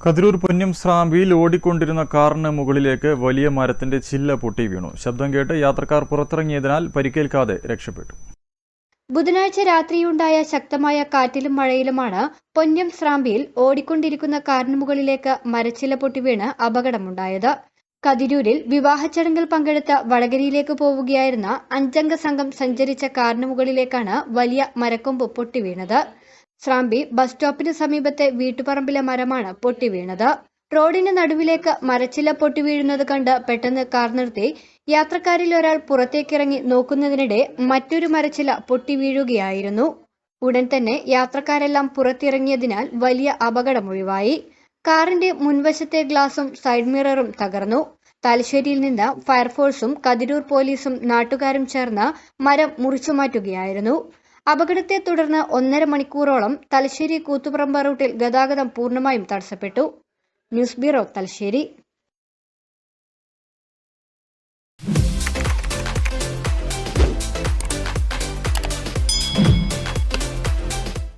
കതിരൂർ പൊന്നം സ്രാമ്പിയിൽ ഓടിക്കൊണ്ടിരുന്ന കാറിന് മുകളിലേക്ക് വലിയ മരത്തിന്റെ ചില്ല പൊട്ടി വീണു. ശബ്ദം കേട്ട് യാത്രക്കാർ പുറത്തിറങ്ങിയതിനാൽ പരിക്കേൽക്കാതെ രക്ഷപ്പെട്ടു. ബുധനാഴ്ച രാത്രിയുണ്ടായ ശക്തമായ കാറ്റിലും മഴയിലുമാണ് പൊന്നം സ്രാമ്പിയിൽ ഓടിക്കൊണ്ടിരിക്കുന്ന കാറിന് മുകളിലേക്ക് മരച്ചില പൊട്ടി വീണ് അപകടമുണ്ടായത്. കതിരൂരിൽ വിവാഹ ചടങ്ങിൽ പങ്കെടുത്ത വടകരയിലേക്ക് പോവുകയായിരുന്ന അഞ്ചംഗ സംഘം സഞ്ചരിച്ച കാറിന് മുകളിലേക്കാണ് വലിയ മരക്കൊമ്പ് പൊട്ടി വീണത്. സ്രാമ്പി ബസ് സ്റ്റോപ്പിന് സമീപത്തെ വീട്ടുപറമ്പിലെ മരമാണ് പൊട്ടി വീണത്. റോഡിന് നടുവിലേക്ക് മരച്ചില പൊട്ടി വീഴുന്നത് കണ്ട് പെട്ടെന്ന് കാർ നിർത്തി. യാത്രക്കാരിൽ ഒരാൾ പുറത്തേക്കിറങ്ങി നോക്കുന്നതിനിടെ മറ്റൊരു മരച്ചില പൊട്ടി വീഴുകയായിരുന്നു. ഉടൻ തന്നെ യാത്രക്കാരെല്ലാം പുറത്തിറങ്ങിയതിനാൽ വലിയ അപകടമൊഴിവായി കാറിന്റെ മുൻവശത്തെ ഗ്ലാസും സൈഡ് മിററും തകർന്നു. തലശ്ശേരിയിൽ നിന്ന് ഫയർഫോഴ്സും കതിരൂർ പോലീസും നാട്ടുകാരും ചേർന്ന് മരം മുറിച്ചു മാറ്റുകയായിരുന്നു അപകടത്തെ തുടർന്ന് ഒന്നര മണിക്കൂറോളം തലശ്ശേരി കൂത്തുപറമ്പ റൂട്ടിൽ ഗതാഗതം പൂർണമായും തടസ്സപ്പെട്ടു. News bureau Thalassery.